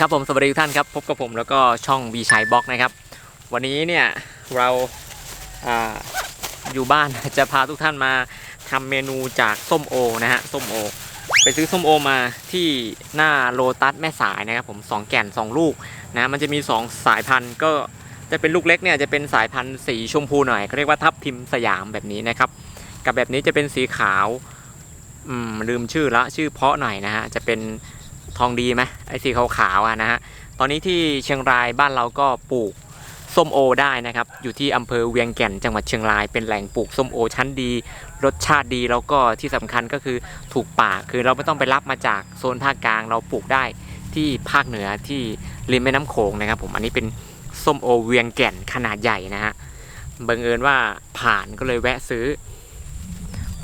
ครับผมสวัสดีทุกท่านครับพบกับผมแล้วก็ช่องบีชัยบล็อกนะครับ วันนี้เนี่ยเราอาอยู่บ้าน จะพาทุกท่านมาทำเมนูจากส้มโอนะฮะส้มโอ ไปซื้อส้มโอมาที่หน้าโลตัสแม่สายนะครับผมสองแก่นสองลูกนะมันจะมี 2 สายพันธุ์ก็จะเป็นลูกเล็กเนี่ยจะเป็นสายพันธุ์สีชมพูหน่อยเขาเรียกว่าทับทิมสยามแบบนี้นะครับ กับแบบนี้จะเป็นสีขาวอืมลืมชื่อละชื่อเพาะหน่อยนะฮะจะเป็น ทองดีไหมไอ้สีขาวๆอะนะฮะตอนนี้ที่เชียงรายบ้านเราก็ปลูกส้มโอได้นะครับ อยู่ที่อำเภอเวียงแก่นจังหวัดเชียงรายเป็นแหล่งปลูกส้มโอชั้นดี รสชาติดีแล้วก็ที่สำคัญก็คือถูกปากคือเราไม่ต้องไปรับมาจากโซนภาคกลาง เราปลูกได้ที่ภาคเหนือที่ริมแม่น้ำโขงนะครับ ผมอันนี้เป็นส้มโอเวียงแก่นขนาดใหญ่นะฮะบังเอิญว่าผ่านก็เลยแวะซื้อ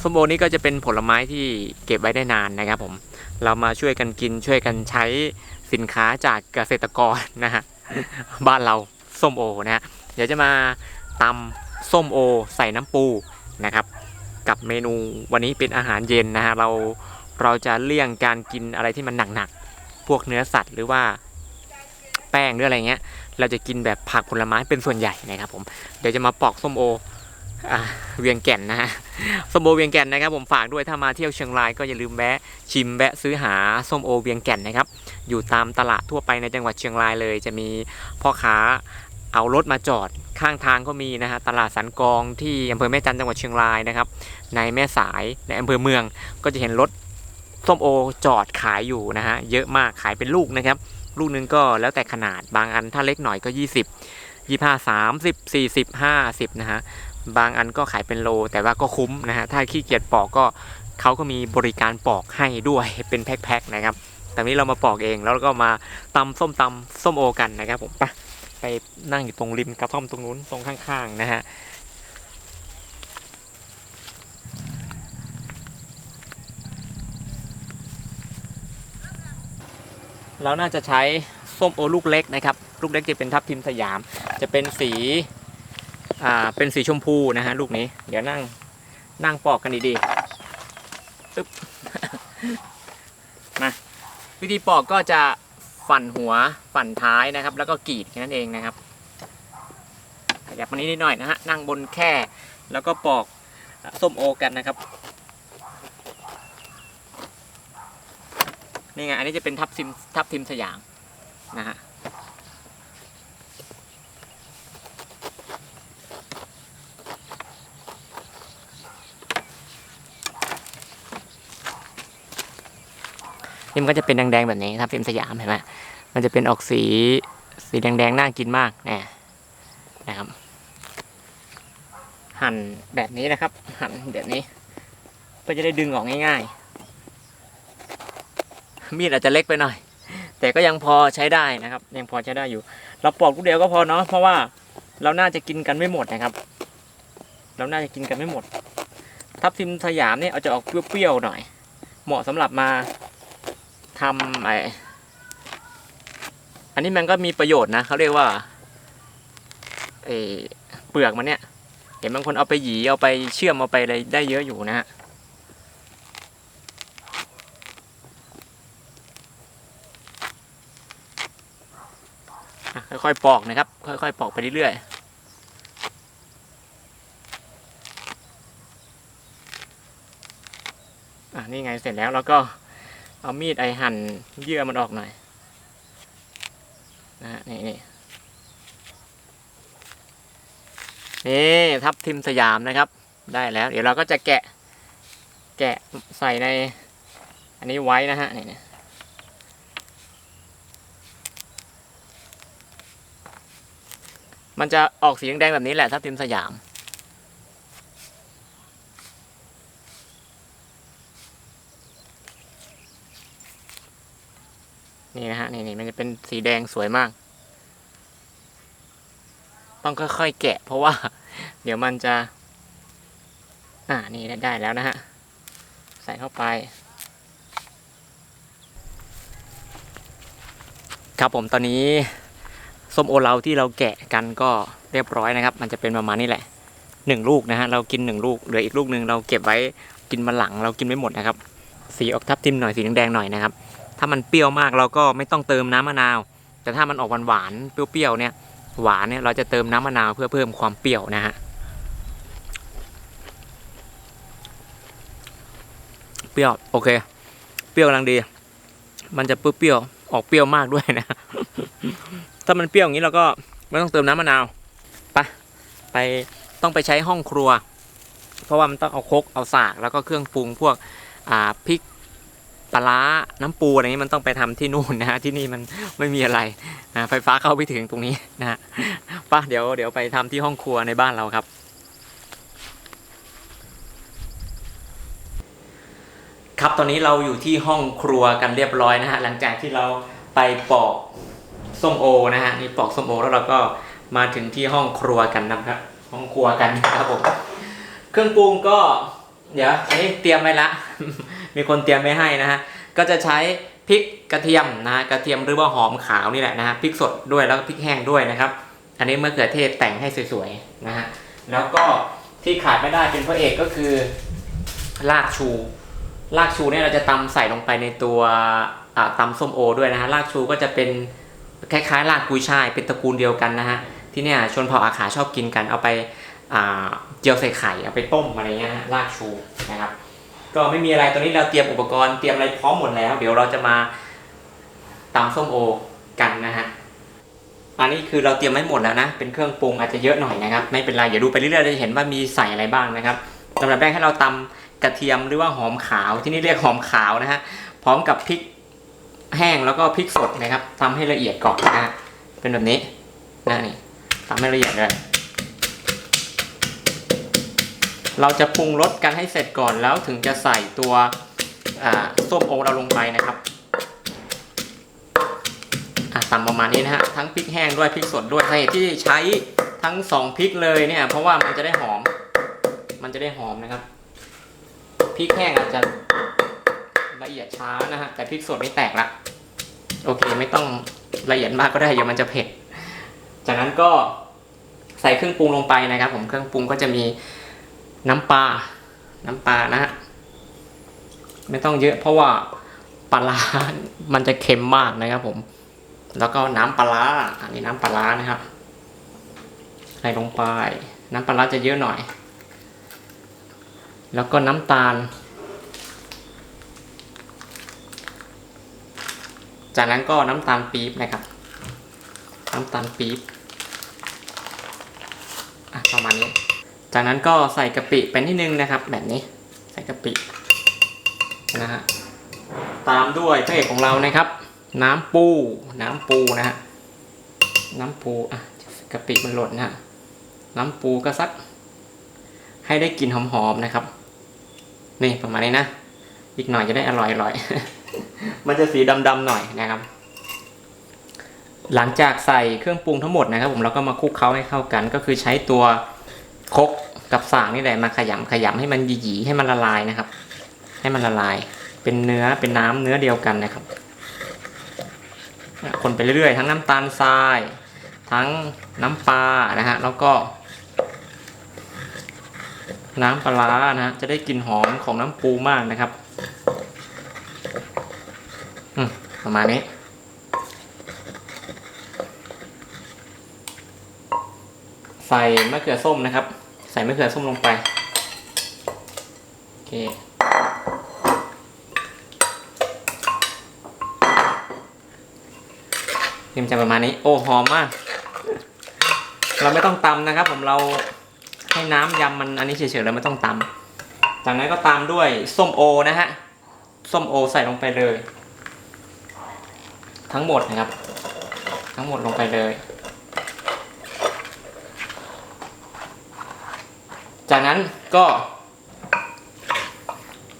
ส้มโอนี่ก็จะเป็นผลไม้ที่เก็บไว้ได้นานนะครับผม เรามาช่วยกันกินช่วยกันใช้สินค้าจากเกษตรกรนะฮะบ้านเราส้มโอนะฮะเดี๋ยวจะมาตำส้มโอใส่น้ำปูนะครับ กับเมนูวันนี้เป็นอาหารเย็นนะฮะเราเราจะเลี่ยงการกินอะไรที่มันหนักๆพวกเนื้อสัตว์หรือว่าแป้งหรืออะไรเงี้ย เราจะกินแบบผักผลไม้เป็นส่วนใหญ่นะครับผม เดี๋ยวจะมาปอกส้มโอ เวียงแก่นนะฮะส้มโอเวียงแก่นนะครับ ผมฝากด้วยถ้ามาเที่ยวเชียงรายก็อย่าลืมแวะชิมแวะซื้อหาส้มโอเวียงแก่นนะครับ อยู่ตามตลาดทั่วไปในจังหวัดเชียงรายเลย จะมีพ่อค้าเอารถมาจอดข้างทางก็มีนะฮะตลาดสันกองที่อำเภอแม่จันจังหวัดเชียงรายนะครับ ในแม่สายในอำเภอเมืองก็จะเห็นรถส้มโอจอดขายอยู่นะฮะเยอะมากขายเป็นลูกนะครับ ลูกนึงก็แล้วแต่ขนาดบางอันถ้าเล็กหน่อยก็ 20 25 30 40 50นะฮะ บางอันก็ขายเป็นโล แต่ว่าก็คุ้มนะฮะถ้าขี้เกียจปอกก็เขาก็มีบริการปอกให้ด้วยเป็นแพ็คๆนะครับแต่นี้เรามาปอกเองแล้วก็มาตำส้มตำส้มโอกันนะครับผมไปไปนั่งอยู่ตรงริมกระท่อมตรงนู้นตรงข้างๆนะฮะเราน่าจะใช้ส้มโอลูกเล็กนะครับ ลูกเล็กจะเป็นทับทิมสยาม จะเป็นสี อ่าเป็นสีชมพูนะฮะลูกนี้ เดี๋ยวนั่งนั่งปอกกันดีๆปึ๊บมาวิธีปอกก็จะฝันหัวฝันท้ายนะครับ แล้วก็กรีดแค่นั้นเองนะครับขยับมานี้นิดหน่อยนะฮะนั่งบนแค่แล้วก็ปอกส้มโอกันนะครับนี่ไงอันนี้จะเป็นทับทิมทับทิมสยามนะฮะ นี่มันก็จะเป็นแดงๆแบบนี้ทับทิมสยามเห็นไหมมันจะเป็นออกสีสีแดงๆน่ากินมากนี่ยนะครับ หั่นแบบนี้นะครับ หั่นแบบนี้ ก็จะได้ดึงออกง่ายๆ มีดอาจจะเล็กไปหน่อย แต่ก็ยังพอใช้ได้นะครับ ยังพอใช้ได้อยู่ เราปอกลูกเดียวก็พอเนาะเพราะว่าเราน่าจะกินกันไม่หมดนะครับ เราน่าจะกินกันไม่หมด ทับทิมสยามเนี่ยเอาจะออกเปรี้ยวๆหน่อย เหมาะสำหรับมา ทำไออันนี้มันก็มีประโยชน์นะเขาเรียกว่าเอเปลือกมันเนี่ยเห็นบางคนเอาไปหยีเอาไปเชื่อมเอาไปอะไรได้เยอะอยู่นะฮะอะค่อยๆปอกนะครับ ค่อยๆปอกไปเรื่อยๆอะนี่ไงเสร็จแล้วแล้วก็ เอามีดไอหั่นเยื่อมันออกหน่อยนะฮะนี่นี่นี่ทับทิมสยามนะครับ ได้แล้ว เดี๋ยวเราก็จะแกะ แกะใส่ใน อันนี้ไว้นะฮะนี่นี่มันจะออกสีแดงแบบนี้แหละทับทิมสยาม นี่นะฮะนี่นี่มันจะเป็นสีแดงสวยมาก ต้องค่อยๆแกะ เพราะว่า เดี๋ยวมันจะ อ่านี่ได้ได้แล้วนะฮะ ใส่เข้าไป ครับผมตอนนี้ส้มโอเราที่เราแกะกันก็เรียบร้อยนะครับ มันจะเป็นประมาณนี้แหละหนึ่งลูกนะฮะเรากินหนึ่งลูกเหลืออีกลูกหนึ่งเราเก็บไว้กินมาหลังเรากินไม่หมดนะครับ สีออกทับทิมหน่อยสีแดงๆหน่อยนะครับ ถ้ามันเปรี้ยวมากเราก็ไม่ต้องเติมน้ำมะนาว แต่ถ้ามันออกหวานๆเปรี้ยวๆเนี่ยหวานเนี่ยเราจะเติมน้ำมะนาวเพื่อเพิ่มความเปรี้ยวนะฮะเปรี้ยวโอเค เปรี้ยวกำลังดี มันจะเปรี้ยวออกเปรี้ยวมากด้วยนะ ถ้ามันเปรี้ยวอย่างนี้เราก็ไม่ต้องเติมน้ำมะนาวไปไปต้องไปใช้ห้องครัว เพราะว่ามันต้องเอาคกเอาสากแล้วก็เครื่องปรุงพวกอ่าพริก ปลาร้าน้ำปูอะไรนี้มันต้องไปทำที่นู่นนะฮะที่นี่มันไม่มีอะไรนะไฟฟ้าเข้าไปถึงตรงนี้นะฮะป่ะเดี๋ยวเดี๋ยวไปทำที่ห้องครัวในบ้านเราครับ ครับตอนนี้เราอยู่ที่ห้องครัวกันเรียบร้อยนะฮะหลังจากที่เราไปปอกส้มโอนะฮะนี่ปอกส้มโอแล้วเราก็มาถึงที่ห้องครัวกันนะครับ ห้องครัวกันครับผมเครื่องปรุงก็ เดี๋ยวอันนี้เตรียมไว้ละ มีคนเตรียมไว้ให้นะฮะ ก็จะใช้พริกกระเทียมนะ กระเทียมหรือว่าหอมขาวนี่แหละนะฮะ พริกสดด้วยแล้วก็พริกแห้งด้วยนะครับ อันนี้มะเขือเทศแต่งให้สวยๆนะฮะ แล้วก็ที่ขาดไม่ได้เป็นพระเอกก็คือรากชูรากชูเนี่ยเราจะตำใส่ลงไปในตัวอ่าตำส้มโอด้วยนะฮะรากชูก็จะเป็นคล้ายๆรากกุยช่ายเป็นตระกูลเดียวกันนะฮะที่เนี่ยชนเผ่าอาขาชอบกินกันเอาไปเจียวใส่ไข่เอาไปต้มอะไรเงี้ยฮะรากชูนะครับ ก็ไม่มีอะไรตอนนี้เราเตรียมอุปกรณ์เตรียมอะไรพร้อมหมดแล้ว เดี๋ยวเราจะมาตำส้มโอกันนะฮะอันนี้คือเราเตรียมไว้หมดแล้วนะ เป็นเครื่องปรุงอาจจะเยอะหน่อยนะครับ ไม่เป็นไรอย่าดูไปเรื่อยๆจะเห็นว่ามีใส่อะไรบ้างนะครับสำหรับแรกให้เราตำกระเทียมหรือว่าหอมขาวที่นี่เรียกหอมขาวนะฮะพร้อมกับพริกแห้งแล้วก็พริกสดนะครับทำให้ละเอียดก่อนนะฮะเป็นแบบนี้นะนี่ทำให้ละเอียดเลย เราจะปรุงรสกันให้เสร็จก่อนแล้วถึงจะใส่ตัวส้มโอเราลงไปนะครับอะตำประมาณนี้นะฮะทั้งพริกแห้งด้วยพริกสดด้วยสาเหตุที่ใช้ทั้งสองพริกเลยเนี่ย เพราะว่ามันจะได้หอม มันจะได้หอมนะครับพริกแห้งอาจจะละเอียดช้านะฮะแต่พริกสดนี่แตกละโอเคไม่ต้องละเอียดมากก็ได้เดี๋ยวมันจะเผ็ด จากนั้นก็ใส่เครื่องปรุงลงไปนะครับ ผมเครื่องปรุงก็จะมี น้ำปลา น้ำปลานะฮะ ไม่ต้องเยอะเพราะว่าปลา มันจะเค็มมากนะครับผม แล้วก็น้ำปลา อันนี้น้ำปลานะครับใส่ลงไป น้ำปลาร้าจะเยอะหน่อย แล้วก็น้ำตาล จากนั้นก็น้ำตาลปี๊บนะครับ น้ำตาลปี๊บ อะประมาณนี้ จากนั้นก็ใส่กะปิเป็นที่นึงนะครับ แบบนี้ใส่กะปินะฮะตามด้วยพระเอกของเรานะครับ น้ำปู น้ำปูนะฮะน้ำปูอะกะปิมันหล่นนะฮะน้ำปูก็สัก ให้ได้กลิ่นหอมๆนะครับ นี่ประมาณนี้นะอีกหน่อยจะได้อร่อยอร่อยมันจะสีดำๆหน่อยนะครับ หลังจากใส่เครื่องปรุงทั้งหมดนะครับ ผมเราก็มาคลุกเคล้าให้เข้ากัน ก็คือใช้ตัว คกกับสากนี่แหละมาขยำขยำให้มันหยีๆให้มันละลายนะครับ ให้มันละลาย เป็นเนื้อเป็นน้ำเนื้อเดียวกันนะครับ คนไปเรื่อยๆ ทั้งน้ำตาลทราย ทั้งน้ำปลานะฮะแล้วก็ น้ำปลานะฮะจะได้กลิ่นหอมของน้ำปูมากนะครับอืมประมาณนี้ ใส่มะเขือส้มนะครับ ใส่มะเขือส้มลงไปโอเคเตรียมจะประมาณนี้ โอ้หอมมาก เราไม่ต้องตำนะครับ ผมเราให้น้ำยำมันอันนี้เฉยๆแล้วไม่ต้องตำจากนั้นก็ตามด้วยส้มโอนะฮะส้มโอใส่ลงไปเลย ทั้งหมดนะครับ ทั้งหมดลงไปเลย จากนั้นก็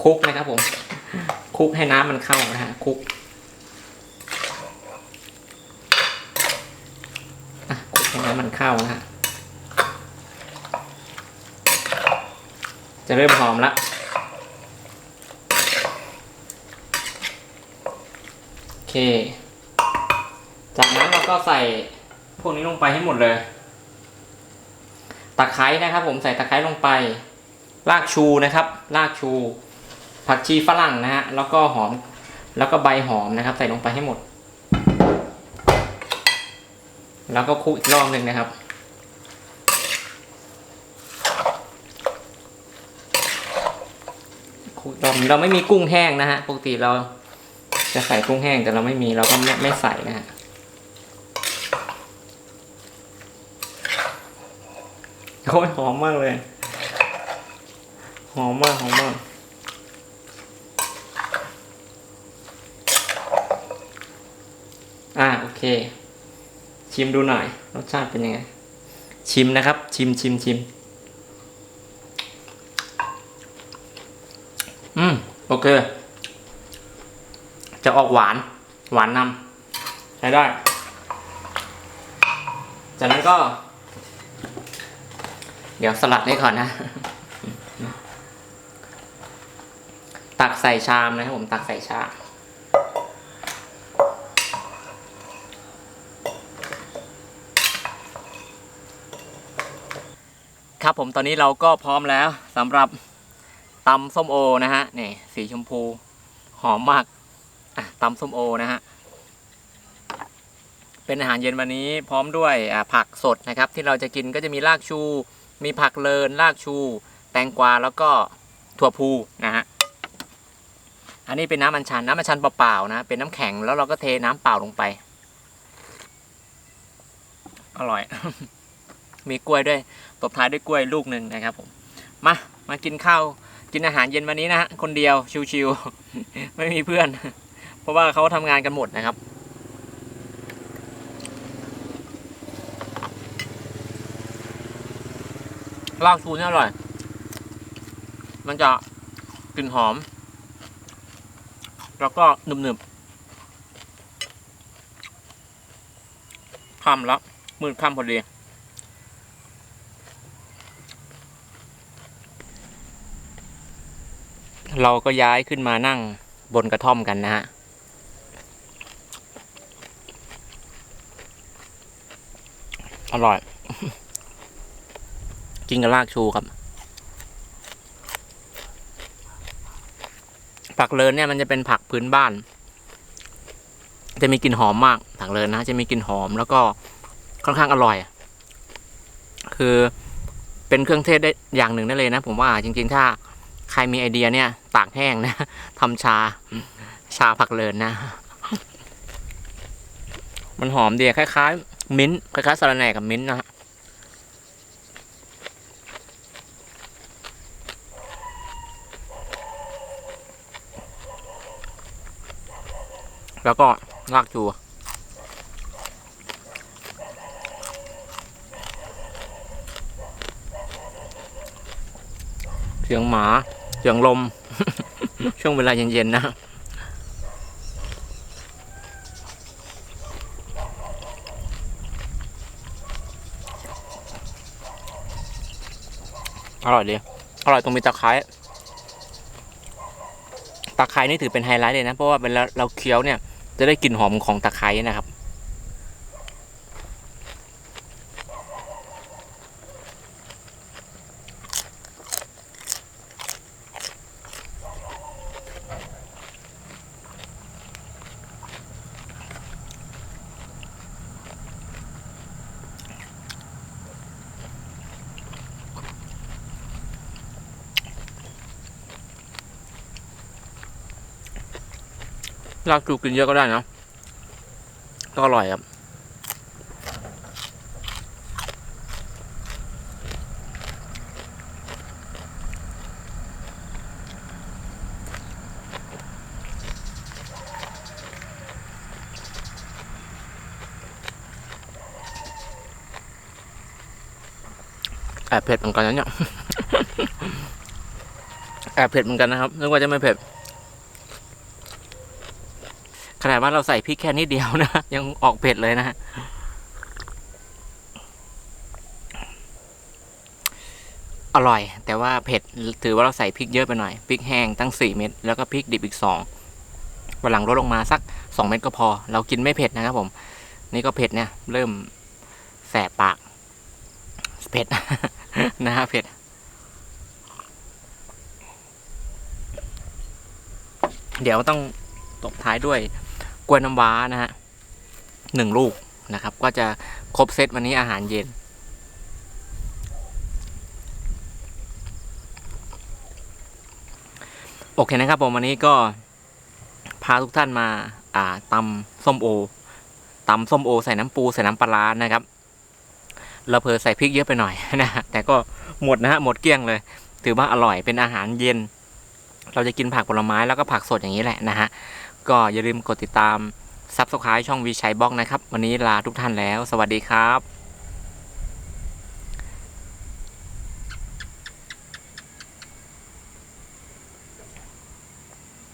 คลุกนะครับผมคลุกให้น้ำมันเข้านะฮะคลุกคลุกให้น้ำมันเข้านะฮะจะเริ่มหอมแล้วโอเค จากนั้นเราก็ใส่พวกนี้ลงไปให้หมดเลย ตะไคร้นะครับ ผมใส่ตะไคร้ลงไป รากชูนะครับ รากชู ผักชีฝรั่งนะฮะแล้วก็หอมแล้วก็ใบหอมนะครับ ใส่ลงไปให้หมด แล้วก็คลุกอีกรอบหนึ่งนะครับคลุกรอบเราไม่มีกุ้งแห้งนะฮะปกติเราจะใส่กุ้งแห้งแต่เราไม่มีเราก็ไม่ไม่ใส่นะฮะ โอ้ยหอมมากเลย หอมมากหอมมากอ่าโอเค ชิมดูหน่อย รสชาติเป็นยังไง ชิมนะครับ ชิมชิมชิมอืมโอเค จะออกหวาน หวานนำใช้ได้ จากนั้นก็ เดี๋ยวสลัดให้ก่อนนะ ตักใส่ชามนะครับผมตักใส่ชามครับผมตอนนี้เราก็พร้อมแล้วสำหรับตำส้มโอนะฮะนี่สีชมพู หอมมากอะตำส้มโอนะฮะเป็นอาหารเย็นวันนี้พร้อมด้วยผักสดนะครับ ที่เราจะกินก็จะมีรากชู มีผักเลินรากชู แตงกวาแล้วก็ถั่วพูนะฮะอันนี้เป็นน้ำอัญชันน้ำอัญชันเปล่าๆนะ เป็นน้ำแข็งแล้วเราก็เทน้ำเปล่าลงไป อร่อย มีกล้วยด้วย ตบท้ายด้วยกล้วยลูกหนึ่งนะครับผม มา มากินข้าว กินอาหารเย็นวันนี้นะฮะ คนเดียวชิวๆไม่มีเพื่อน เพราะว่าเขาทำงานกันหมดนะครับ ลากชูนี่อร่อย มันจะกลิ่นหอม แล้วก็หนึบๆค่ำแล้วมืดค่ำพอดี เราก็ย้ายขึ้นมานั่งบนกระท่อมกันนะฮะอร่อย กินกับรากชูครับ ผักเลินเนี่ยมันจะเป็นผักพื้นบ้าน จะมีกลิ่นหอมมากผักเลินนะ จะมีกลิ่นหอมแล้วก็ค่อนข้างอร่อย คือเป็นเครื่องเทศได้อย่างหนึ่งได้เลยนะ ผมว่าจริง ๆ ถ้าใครมีไอเดียเนี่ย ตากแห้งนะทำชา ชาผักเลินนะ มันหอมดีคล้ายๆ มิ้นท์คล้ายๆสาระแหน่กับมิ้นท์นะฮะ แล้วก็รากจูเสียงหมา เสียงลม ช่วงเวลาเย็นๆนะอร่อยดี อร่อยตรงมีตะไคร้ตะไคร้นี่ถือเป็นไฮไลท์เลยนะ เพราะว่าเวลาเราเคี้ยวเนี่ย จะได้กลิ่นหอมของตะไคร้นะครับ รากจูกินเยอะก็ได้นะก็อร่อยครับแอบเผ็ดเหมือนกันนะเนี่ย แอบเผ็ดเหมือนกันนะครับนึกว่าจะไม่เผ็ด ข นาดว่าเราใส่พริกแค่นิดเดียวนะ ยังออกเผ็ดเลยนะ อร่อย แต่ว่าเผ็ดถือว่าเราใส่พริกเยอะไปหน่อยพริกแห้งตั้งสี่เม็ดแล้วก็พริกดิบอีกสองวันหลังลดลงมาสักสองเม็ดก็พอ เรากินไม่เผ็ดนะครับผม นี่ก็เผ็ดเนี่ย เริ่มแสบปาก เผ็ดนะฮะเผ็ดเดี๋ยวต้องตบท้ายด้วย ล้วยน้ำว้านะฮะหนึ่งลูกนะครับ ก็จะครบเซตวันนี้อาหารเย็น โอเคนะครับผมวันนี้ก็พาทุกท่านมาอ่าตำส้มโอตำส้มโอ ใส่น้ำปูใส่น้ำปลาร้านะครับเราเพอใส่พริกเยอะไปหน่อยนะแต่ก็หมดนะฮะหมดเกลี้ยงเลย ถือว่าอร่อยเป็นอาหารเย็น เราจะกินผักผลไม้แล้วก็ผักสดอย่างนี้แหละนะฮะ ก็อย่าลืมกดติดตามซับสไครต์ช่องวีชัยบล็อกนะครับ วันนี้ลาทุกท่านแล้ว สวัสดีครับ